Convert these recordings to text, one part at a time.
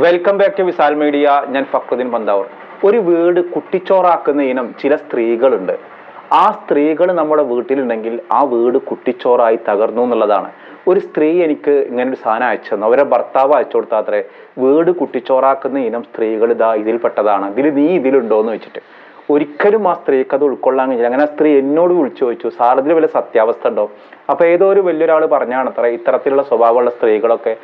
Welcome back to Visal media ഞാൻ ഫക്രുദ്ദീൻ പന്താവൂർ. ഒരു വീട് കുട്ടിച്ചോറാക്കുന്ന ഇനം ചില സ്ത്രീകളുണ്ട്. ആ സ്ത്രീകൾ നമ്മുടെ വീട്ടിലുണ്ടെങ്കിൽ ആ വീട് കുട്ടിച്ചോറായി തകർന്നു എന്നുള്ളതാണ്. ഒരു സ്ത്രീ എനിക്ക് ഇങ്ങനെ ഒരു സാധനം അയച്ചു തന്നു. അവരെ ഭർത്താവ് അയച്ചു കൊടുത്താത്രേ വീട് കുട്ടിച്ചോറാക്കുന്ന ഇനം സ്ത്രീകൾ ഇതാ ഇതിൽപ്പെട്ടതാണ്. ഇതിൽ നീ ഇതിലുണ്ടോ എന്ന് വെച്ചിട്ട് ഒരിക്കലും ആ സ്ത്രീക്ക് അത് ഉൾക്കൊള്ളാൻ കഴിഞ്ഞില്ല അങ്ങനെ ആ സ്ത്രീ എന്നോട് വിളിച്ചു ചോദിച്ചു സാർ ഇതിൽ വല്ല സത്യാവസ്ഥ ഉണ്ടോ? അപ്പൊ ഏതോ ഒരു വലിയൊരാൾ പറഞ്ഞാണ് അത്ര ഇത്തരത്തിലുള്ള സ്വഭാവമുള്ള സ്ത്രീകളൊക്കെ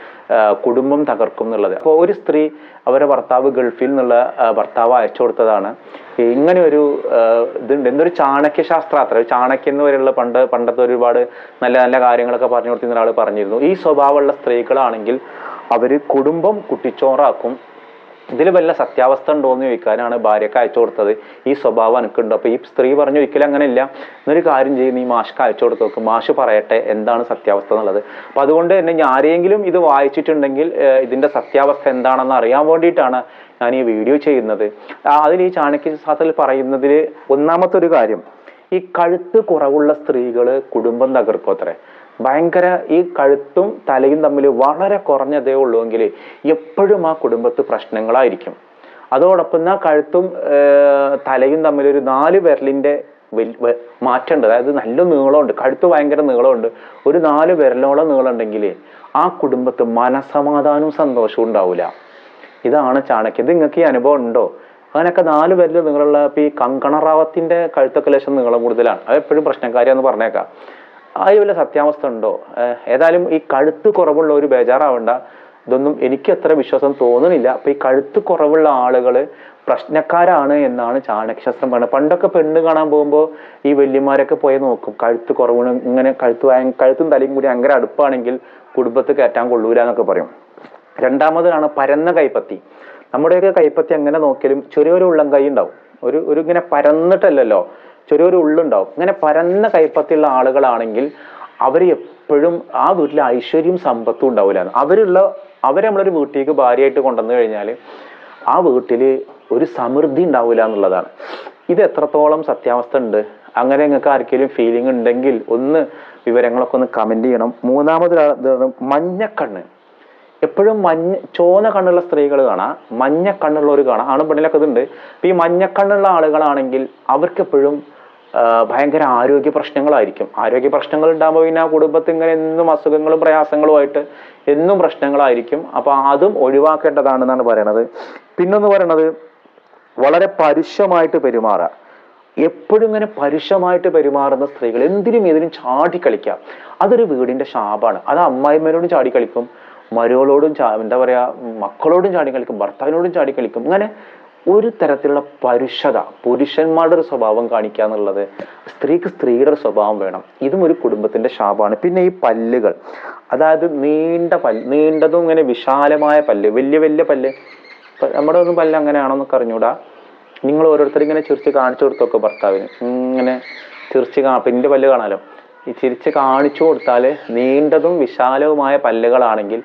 കുടുംബം തകർക്കും എന്നുള്ളത്. അപ്പോൾ ഒരു സ്ത്രീ അവരെ ഭർത്താവ് ഗൾഫിൽ നിന്നുള്ള ഭർത്താവ് അയച്ചു കൊടുത്തതാണ്. ഇങ്ങനെ ഒരു ഇതുണ്ട്. എന്തൊരു ചാണക്യ ശാസ്ത്ര അത്ര. ചാണക്യം എന്ന് വരെയുള്ള പണ്ട് പണ്ടത്തെ ഒരുപാട് നല്ല നല്ല കാര്യങ്ങളൊക്കെ പറഞ്ഞു കൊടുത്തിരുന്ന ഒരാൾ പറഞ്ഞിരുന്നു. ഈ സ്വഭാവമുള്ള സ്ത്രീകളാണെങ്കിൽ അവർ കുടുംബം കുട്ടിച്ചോറാക്കും. ഇതിൽ വല്ല സത്യാവസ്ഥ ഉണ്ടോ എന്ന് ചോദിക്കാനാണ് ഭാര്യക്ക് അയച്ചു കൊടുത്തത്. ഈ സ്വഭാവം എനിക്കുണ്ടോ അപ്പൊ ഈ സ്ത്രീ പറഞ്ഞു ഒരിക്കലും അങ്ങനെയില്ല. എന്നൊരു കാര്യം ചെയ്യും നീ മാഷ്ക്ക് അയച്ചു കൊടുത്ത് നോക്ക്. മാഷ് പറയട്ടെ എന്താണ് സത്യാവസ്ഥ എന്നുള്ളത്. അപ്പൊ അതുകൊണ്ട് തന്നെ ഞാൻ ആരെങ്കിലും ഇത് വായിച്ചിട്ടുണ്ടെങ്കിൽ ഇതിന്റെ സത്യാവസ്ഥ എന്താണെന്ന് അറിയാൻ വേണ്ടിയിട്ടാണ് ഞാൻ ഈ വീഡിയോ ചെയ്യുന്നത്. അതിൽ ഈ ചാണക്യ ശാസ്ത്രത്തിൽ പറയുന്നതിൽ ഒന്നാമത്തെ ഒരു കാര്യം. ഈ കഴുത്ത് കുറവുള്ള സ്ത്രീകൾ കുടുംബം തകർക്കും അത്രേ. ഭയങ്കര ഈ കഴുത്തും തലയും തമ്മിൽ വളരെ കുറഞ്ഞതേ ഉള്ളൂ എങ്കിൽ എപ്പോഴും ആ കുടുംബത്ത് പ്രശ്നങ്ങളായിരിക്കും. അതോടൊപ്പം ആ കഴുത്തും തലയും തമ്മിൽ ഒരു നാല് വിരലിന്റെ മാറ്റേണ്ടത് അതായത് നല്ല നീളമുണ്ട്. കഴുത്ത് ഭയങ്കര നീളമുണ്ട്. ഒരു നാല് വിരലോളം നീളം ഉണ്ടെങ്കിൽ ആ കുടുംബത്ത് മനസമാധാനവും സന്തോഷവും ഉണ്ടാവില്ല. ഇതാണ് ചാണക്യം. ഇത് നിങ്ങൾക്ക് ഈ അനുഭവം ഉണ്ടോ? അങ്ങനെയൊക്കെ നാല് പേരിൽ നിങ്ങളുള്ള ഈ കങ്കണ റാവത്തിന്റെ കഴുത്തൊക്കെ ലക്ഷം നീളം കൂടുതലാണ്. അത് എപ്പോഴും പ്രശ്നക്കാരിയാന്ന് പറഞ്ഞേക്കാം. അതിൽ വല്ല സത്യാവസ്ഥ ഉണ്ടോ? ഏതായാലും ഈ കഴുത്ത് കുറവുള്ള ഒരു ബേജാറാവണ്ട. ഇതൊന്നും എനിക്ക് അത്ര വിശ്വാസം തോന്നുന്നില്ല. അപ്പൊ ഈ കഴുത്ത് കുറവുള്ള ആളുകൾ പ്രശ്നക്കാരാണ് എന്നാണ് ചാണക്യശാസ്ത്രം പറയുന്നത് പണ്ടൊക്കെ പെണ്ണ് കാണാൻ പോകുമ്പോൾ ഈ വല്യമാരൊക്കെ പോയി നോക്കും. കഴുത്ത് കുറവ് ഇങ്ങനെ കഴുത്ത് കഴുത്തും തലയും കൂടി അങ്ങനെ അടുപ്പാണെങ്കിൽ കുടുംബത്ത് കയറ്റാൻ കൊള്ളൂല എന്നൊക്കെ പറയും. രണ്ടാമതാണ് പരന്ന കൈപ്പത്തി. നമ്മുടെയൊക്കെ കൈപ്പത്തി അങ്ങനെ നോക്കിയാലും ചെറിയൊരു ഉള്ളം കൈ ഉണ്ടാവും. ഒരു ഒരു ഇങ്ങനെ പരന്നിട്ടല്ലല്ലോ. ചെറിയൊരു ഉള്ളുണ്ടാവും. ഇങ്ങനെ പരന്ന കൈപ്പത്തിയുള്ള ആളുകളാണെങ്കിൽ അവർ എപ്പോഴും ആ വീട്ടിൽ ഐശ്വര്യം സമ്പത്തും ഉണ്ടാവില്ല. അവരുള്ള അവരെ നമ്മളൊരു വീട്ടിലേക്ക് ഭാര്യയായിട്ട് കൊണ്ടുവന്നു കഴിഞ്ഞാൽ ആ വീട്ടിൽ ഒരു സമൃദ്ധി ഉണ്ടാവില്ല എന്നുള്ളതാണ്. ഇത് എത്രത്തോളം സത്യാവസ്ഥ ഉണ്ട്? അങ്ങനെ നിങ്ങൾക്ക് ആർക്കെങ്കിലും ഫീലിംഗ് ഉണ്ടെങ്കിൽ ഒന്ന് വിവരങ്ങളൊക്കെ ഒന്ന് കമന്റ് ചെയ്യണം. മൂന്നാമത് മഞ്ഞക്കണ്ണ് എപ്പോഴും മഞ്ഞ ചോന കണ്ണുള്ള സ്ത്രീകൾ കാണാം. മഞ്ഞ കണ്ണുള്ളവർ കാണാം. ആണും പെണ്ണിലൊക്കെ ഇതുണ്ട്. ഈ മഞ്ഞക്കണ്ണുള്ള ആളുകളാണെങ്കിൽ അവർക്ക് എപ്പോഴും ആ, ഭയങ്കര ആരോഗ്യ പ്രശ്നങ്ങളായിരിക്കും. ആരോഗ്യ പ്രശ്നങ്ങൾ ഉണ്ടാകുമ്പോൾ പിന്നെ കുടുംബത്തിൽ ഇങ്ങനെ എന്നും അസുഖങ്ങളും പ്രയാസങ്ങളുമായിട്ട് എന്നും പ്രശ്നങ്ങളായിരിക്കും. അപ്പൊ അതും ഒഴിവാക്കേണ്ടതാണെന്നാണ് പറയണത്. പിന്നെന്ന് പറയണത് വളരെ പരുഷമായിട്ട് പെരുമാറുക. എപ്പോഴും ഇങ്ങനെ പരുഷമായിട്ട് പെരുമാറുന്ന സ്ത്രീകൾ എന്തിനും ഏതിനും ചാടി അതൊരു വീടിന്റെ ശാപാണ്. അത് അമ്മായിമാരോടും ചാടി കളിക്കും. മരുകളോടും എന്താ പറയാ മക്കളോടും ചാടി കളിക്കും. ഭർത്താവിനോടും ചാടി കളിക്കും. അങ്ങനെ ഒരു തരത്തിലുള്ള പരുഷത പുരുഷന്മാരുടെ ഒരു സ്വഭാവം കാണിക്കുക എന്നുള്ളത് സ്ത്രീക്ക് സ്ത്രീയുടെ ഒരു സ്വഭാവം വേണം. ഇതും ഒരു കുടുംബത്തിന്റെ ശാപമാണ്. പിന്നെ ഈ പല്ലുകൾ. അതായത് നീണ്ട പല്ല് നീണ്ടതും ഇങ്ങനെ വിശാലമായ പല്ല് വലിയ വലിയ പല്ല്. നമ്മുടെ ഒന്നും പല്ല് അങ്ങനെയാണോന്നൊക്കെ അറിഞ്ഞൂടാ. നിങ്ങൾ ഓരോരുത്തർ ഇങ്ങനെ ചിരിച്ച് കാണിച്ചു കൊടുത്തൊക്കെ ഭർത്താവിന്. ഇങ്ങനെ ചിരിച്ച് കാ പിന്നിന്റെ പല്ല് കാണാലോ. ഈ ചിരിച്ച് കാണിച്ചു കൊടുത്താൽ നീണ്ടതും വിശാലവുമായ പല്ലുകളാണെങ്കിൽ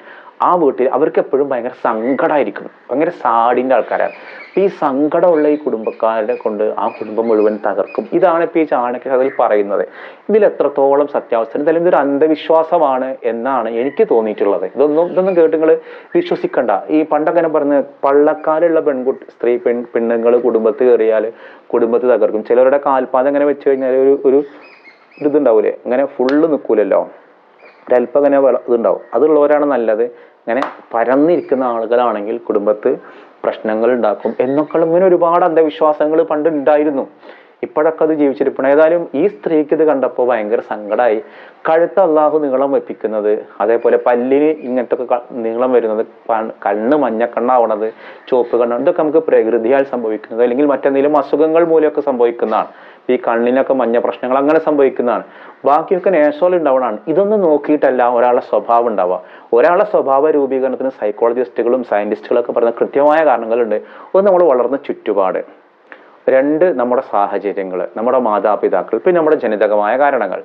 ആ വീട്ടിൽ അവർക്ക് എപ്പോഴും ഭയങ്കര സങ്കടമായിരിക്കും ഭയങ്കര സാഡിന്റെ ആൾക്കാരാണ്. അപ്പൊ ഈ സങ്കടമുള്ള ഈ കുടുംബക്കാരുടെ കൊണ്ട് ആ കുടുംബം മുഴുവൻ തകർക്കും. ഇതാണ് ഇപ്പൊ ഈ ചാണക്യ അതിൽ പറയുന്നത്. ഇതിൽ എത്രത്തോളം സത്യാവസ്ഥ എന്തായാലും ഇതൊരു അന്ധവിശ്വാസമാണ് എന്നാണ് എനിക്ക് തോന്നിയിട്ടുള്ളത്. ഇതൊന്നും ഇതൊന്നും കേട്ട് നിങ്ങൾ വിശ്വസിക്കണ്ട. ഈ പണ്ടങ്ങനെ പറഞ്ഞ് പള്ളക്കാരുള്ള പെൺകുട്ടി സ്ത്രീ പെൺ പെണ്ണുങ്ങൾ കുടുംബത്തിൽ കയറിയാൽ കുടുംബത്തിൽ തകർക്കും. ചിലരുടെ കാൽപാദം അങ്ങനെ വെച്ച് കഴിഞ്ഞാൽ ഒരു ഒരു ഇതുണ്ടാവൂലേ? ഇങ്ങനെ ഫുള്ള് നിൽക്കൂലല്ലോ ഒരല്പം ഇങ്ങനെ ഇതുണ്ടാവും. അതുള്ളവരാണ് നല്ലത്. ഇങ്ങനെ പരന്നിരിക്കുന്ന ആളുകളാണെങ്കിൽ കുടുംബത്ത് പ്രശ്നങ്ങൾ ഉണ്ടാക്കും എന്നൊക്കെയുള്ള ഇങ്ങനെ ഒരുപാട് അന്ധവിശ്വാസങ്ങൾ പണ്ട് ഉണ്ടായിരുന്നു. ഇപ്പോഴൊക്കെ അത് ജീവിച്ചിരിപ്പണം ഏതായാലും ഈ സ്ത്രീക്ക് ഇത് കണ്ടപ്പോൾ ഭയങ്കര സങ്കടമായി കഴുത്ത് അള്ളാഹു നീളം വെപ്പിക്കുന്നത് അതേപോലെ പല്ലിന് ഇങ്ങനത്തെ നീളം വരുന്നത് കണ്ണ് മഞ്ഞക്കണ്ണാവണത് ചുവപ്പ് കണ്ണ് ഇതൊക്കെ നമുക്ക് പ്രകൃതിയാൽ സംഭവിക്കുന്നത് അല്ലെങ്കിൽ മറ്റെന്തെങ്കിലും അസുഖങ്ങൾ മൂലമൊക്കെ സംഭവിക്കുന്നതാണ്. ഈ കണ്ണിനൊക്കെ മഞ്ഞ പ്രശ്നങ്ങൾ അങ്ങനെ സംഭവിക്കുന്നതാണ്. ബാക്കിയൊക്കെ നേഴ്സോൾ ഉണ്ടാവണതാണ്. ഇതൊന്നും നോക്കിയിട്ടല്ല ഒരാളുടെ സ്വഭാവം ഉണ്ടാവുക. ഒരാളുടെ സ്വഭാവ രൂപീകരണത്തിന് സൈക്കോളജിസ്റ്റുകളും സയന്റിസ്റ്റുകളൊക്കെ പറയുന്ന കൃത്യമായ കാരണങ്ങളുണ്ട്. ഒന്ന് നമ്മൾ വളർന്ന ചുറ്റുപാട്. രണ്ട് നമ്മുടെ സാഹചര്യങ്ങൾ നമ്മുടെ മാതാപിതാക്കൾ പിന്നെ നമ്മുടെ ജനിതകമായ കാരണങ്ങൾ.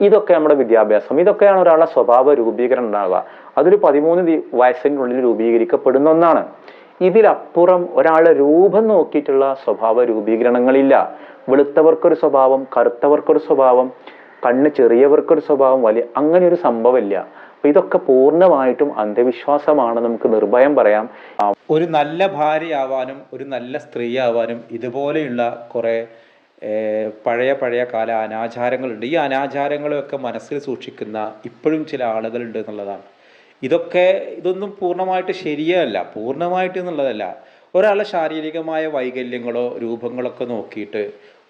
ഇതൊക്കെ നമ്മുടെ വിദ്യാഭ്യാസം. ഇതൊക്കെയാണ് ഒരാളുടെ സ്വഭാവ രൂപീകരണം ഉണ്ടാവുക. അതൊരു പതിമൂന്ന് വയസ്സിനുള്ളിൽ രൂപീകരിക്കപ്പെടുന്ന ഒന്നാണ്. ഇതിലപ്പുറം ഒരാളെ രൂപം നോക്കിയിട്ടുള്ള സ്വഭാവ രൂപീകരണങ്ങളില്ല. വെളുത്തവർക്കൊരു സ്വഭാവം കറുത്തവർക്കൊരു സ്വഭാവം കണ്ണ് ചെറിയവർക്കൊരു സ്വഭാവം വലിയ അങ്ങനെ ഒരു സംഭവമില്ല. അപ്പൊ ഇതൊക്കെ പൂർണമായിട്ടും അന്ധവിശ്വാസമാണ് നമുക്ക് നിർഭയം പറയാം. ഒരു നല്ല ഭാര്യയാവാനും ഒരു നല്ല സ്ത്രീയാവാനും ഇതുപോലെയുള്ള കുറെ പഴയ പഴയ കാല അനാചാരങ്ങളുണ്ട്. ഈ അനാചാരങ്ങളൊക്കെ മനസ്സിൽ സൂക്ഷിക്കുന്ന ഇപ്പോഴും ചില ആളുകളുണ്ട് എന്നുള്ളതാണ്. ഇതൊക്കെ ഇതൊന്നും പൂർണമായിട്ട് ശരിയല്ല. പൂർണമായിട്ട് എന്നുള്ളതല്ല. ഒരാളെ ശാരീരികമായ വൈകല്യങ്ങളോ രൂപങ്ങളൊക്കെ നോക്കിയിട്ട്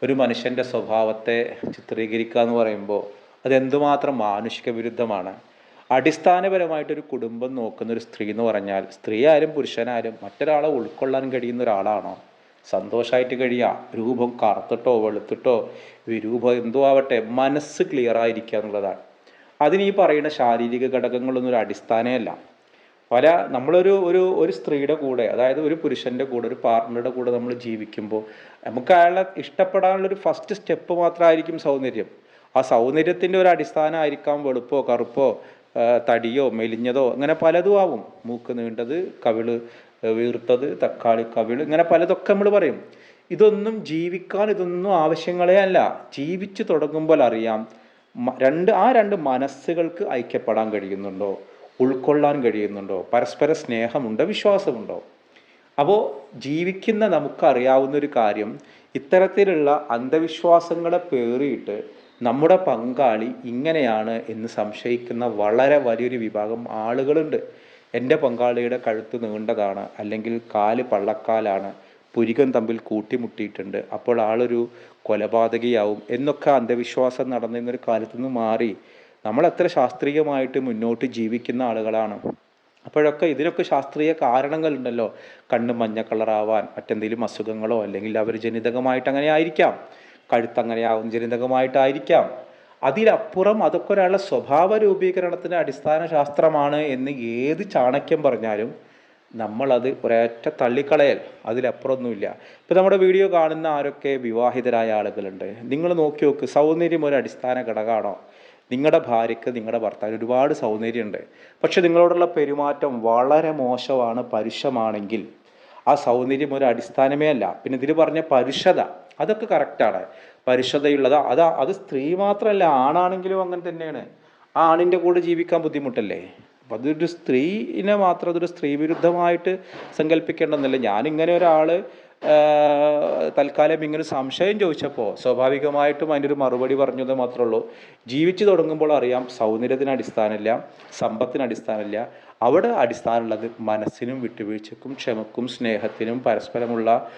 ഒരു മനുഷ്യന്റെ സ്വഭാവത്തെ ചിത്രീകരിക്കുക എന്ന് പറയുമ്പോൾ അതെന്തുമാത്രം മാനുഷിക വിരുദ്ധമാണ്. അടിസ്ഥാനപരമായിട്ടൊരു കുടുംബം നോക്കുന്ന ഒരു സ്ത്രീ എന്ന് പറഞ്ഞാൽ സ്ത്രീ ആയാലും പുരുഷനായാലും മറ്റൊരാളെ ഉൾക്കൊള്ളാൻ കഴിയുന്ന ഒരാളാണോ? സന്തോഷമായിട്ട് കഴിയുക രൂപം കറുത്തിട്ടോ വെളുത്തിട്ടോ വിരൂപം എന്തോ ആവട്ടെ മനസ്സ് ക്ലിയർ ആയിരിക്കുക എന്നുള്ളതാണ്. അതിന് ഈ പറയുന്ന ശാരീരിക ഘടകങ്ങളൊന്നും ഒരു അടിസ്ഥാനമല്ല. പല നമ്മളൊരു ഒരു ഒരു സ്ത്രീയുടെ കൂടെ അതായത് ഒരു പുരുഷന്റെ കൂടെ ഒരു പാർട്ട്ണറുടെ കൂടെ നമ്മൾ ജീവിക്കുമ്പോൾ നമുക്ക് അയാളെ ഇഷ്ടപ്പെടാനുള്ളൊരു ഫസ്റ്റ് സ്റ്റെപ്പ് മാത്രമായിരിക്കും സൗന്ദര്യം. ആ സൗന്ദര്യത്തിന്റെ ഒരു അടിസ്ഥാനമായിരിക്കാം വെളുപ്പോ കറുപ്പോ തടിയോ മെലിഞ്ഞതോ അങ്ങനെ പലതും ആവും. മൂക്ക് നീണ്ടത് കവിൾ വീർത്തത് തക്കാളി കവിൾ ഇങ്ങനെ പലതൊക്കെ നമ്മൾ പറയും. ഇതൊന്നും ജീവിക്കാൻ ഇതൊന്നും ആവശ്യങ്ങളേ അല്ല. ജീവിച്ചു തുടങ്ങുമ്പോൾ അറിയാം രണ്ട് ആ രണ്ട് മനസ്സുകൾക്ക് ഐക്യപ്പെടാൻ കഴിയുന്നുണ്ടോ? ഉൾക്കൊള്ളാൻ കഴിയുന്നുണ്ടോ? പരസ്പര സ്നേഹമുണ്ടോ? വിശ്വാസമുണ്ടോ? അപ്പോൾ ജീവിക്കുന്ന നമുക്കറിയാവുന്ന ഒരു കാര്യം ഇത്തരത്തിലുള്ള അന്ധവിശ്വാസങ്ങളെ പേറിയിട്ട് നമ്മുടെ പങ്കാളി ഇങ്ങനെയാണ് എന്ന് സംശയിക്കുന്ന വളരെ വലിയൊരു വിഭാഗം ആളുകളുണ്ട്. എന്റെ പങ്കാളിയുടെ കഴുത്ത് നീണ്ടതാണ് അല്ലെങ്കിൽ കാൽ പള്ളക്കാലാണ് പുരികം തമ്മിൽ കൂട്ടിമുട്ടിയിട്ടുണ്ട്. അപ്പോൾ ആളൊരു കൊലപാതകിയാവും എന്നൊക്കെ അന്ധവിശ്വാസം നടന്നിരുന്നൊരു കാലത്ത് നിന്ന് മാറി നമ്മൾ എത്ര ശാസ്ത്രീയമായിട്ട് മുന്നോട്ട് ജീവിക്കുന്ന ആളുകളാണ്. അപ്പോഴൊക്കെ ഇതിനൊക്കെ ശാസ്ത്രീയ കാരണങ്ങളുണ്ടല്ലോ. കണ്ണ് മഞ്ഞ കളറാവാൻ മറ്റെന്തെങ്കിലും അസുഖങ്ങളോ അല്ലെങ്കിൽ അവർ ജനിതകമായിട്ട് അങ്ങനെ ആയിരിക്കാം. കഴുത്ത് അങ്ങനെയാവും ജനിതകമായിട്ടായിരിക്കാം അതിലപ്പുറം അതൊക്കെ ഒരാളുടെ സ്വഭാവ രൂപീകരണത്തിന് അടിസ്ഥാന ശാസ്ത്രമാണ് എന്ന് ഏത് ചാണക്യം പറഞ്ഞാലും നമ്മളത് ഒരൊറ്റ തള്ളിക്കളയൽ അതിലപ്പുറമൊന്നുമില്ല ഇപ്പം നമ്മുടെ വീഡിയോ കാണുന്ന ആരൊക്കെ വിവാഹിതരായ ആളുകളുണ്ട്? നിങ്ങൾ നോക്കി നോക്ക് സൗന്ദര്യം ഒരു അടിസ്ഥാന ഘടകമാണോ? നിങ്ങളുടെ ഭാര്യയ്ക്ക് നിങ്ങളുടെ ഭർത്താവിന് ഒരുപാട് സൗന്ദര്യമുണ്ട്. പക്ഷെ നിങ്ങളോടുള്ള പെരുമാറ്റം വളരെ മോശമാണ് പരുഷമാണെങ്കിൽ ആ സൗന്ദര്യം ഒരു അടിസ്ഥാനമേ അല്ല. പിന്നെ ഇതിൽ പറഞ്ഞ പരുഷത അതൊക്കെ കറക്റ്റാണ് പരുഷതയുള്ളത് അത് അത് സ്ത്രീ മാത്രമല്ല ആണാണെങ്കിലും അങ്ങനെ തന്നെയാണ്. ആ ആണിന്റെ കൂടെ ജീവിക്കാൻ ബുദ്ധിമുട്ടല്ലേ? അപ്പം അതൊരു സ്ത്രീനെ മാത്രം അതൊരു സ്ത്രീ വിരുദ്ധമായിട്ട് സങ്കല്പിക്കേണ്ടെന്നല്ല ഞാനിങ്ങനെ ഒരാൾ തൽക്കാലം ഇങ്ങനെ സംശയം ചോദിച്ചപ്പോൾ സ്വാഭാവികമായിട്ടും അതിന്റെ ഒരു മറുപടി പറഞ്ഞത് മാത്രമേ ഉള്ളൂ ജീവിച്ചു തുടങ്ങുമ്പോൾ അറിയാം സൗന്ദര്യത്തിന് അടിസ്ഥാനമില്ല സമ്പത്തിന് അടിസ്ഥാനമില്ല. അവിടെ അടിസ്ഥാനമുള്ളത് മനസ്സിനും വിട്ടുവീഴ്ചക്കും ക്ഷമക്കും സ്നേഹത്തിനും പരസ്പരമുള്ള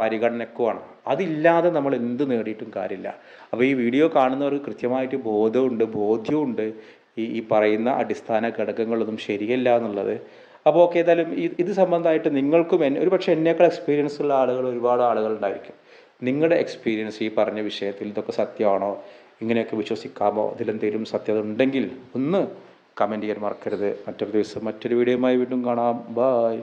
പരിഗണനക്കുമാണ്. അതില്ലാതെ നമ്മൾ എന്ത് നേടിയിട്ടും കാര്യമില്ല. അപ്പോൾ ഈ വീഡിയോ കാണുന്നവർക്ക് കൃത്യമായിട്ട് ബോധമുണ്ട് ബോധ്യമുണ്ട് ഈ ഈ പറയുന്ന അടിസ്ഥാന ഘടകങ്ങളൊന്നും ശരിയല്ല എന്നുള്ളത്. അപ്പോൾ ഓക്കെ ഏതായാലും ഇത് സംബന്ധമായിട്ട് നിങ്ങൾക്കും എന്നെ ഒരു പക്ഷേ എന്നേക്കാൾ എക്സ്പീരിയൻസ് ഉള്ള ആളുകൾ ഒരുപാട് ആളുകൾ ഉണ്ടായിരിക്കും. നിങ്ങളുടെ എക്സ്പീരിയൻസ് ഈ പറഞ്ഞ വിഷയത്തിൽ ഇതൊക്കെ സത്യമാണോ? ഇങ്ങനെയൊക്കെ വിശ്വസിക്കാമോ? ഇതിലെന്തെങ്കിലും സത്യത ഉണ്ടെങ്കിൽ ഒന്ന് കമന്റ് ചെയ്യാൻ മറക്കരുത്. മറ്റൊരു ദിവസം മറ്റൊരു വീഡിയോയുമായി വീണ്ടും കാണാം. ബായ്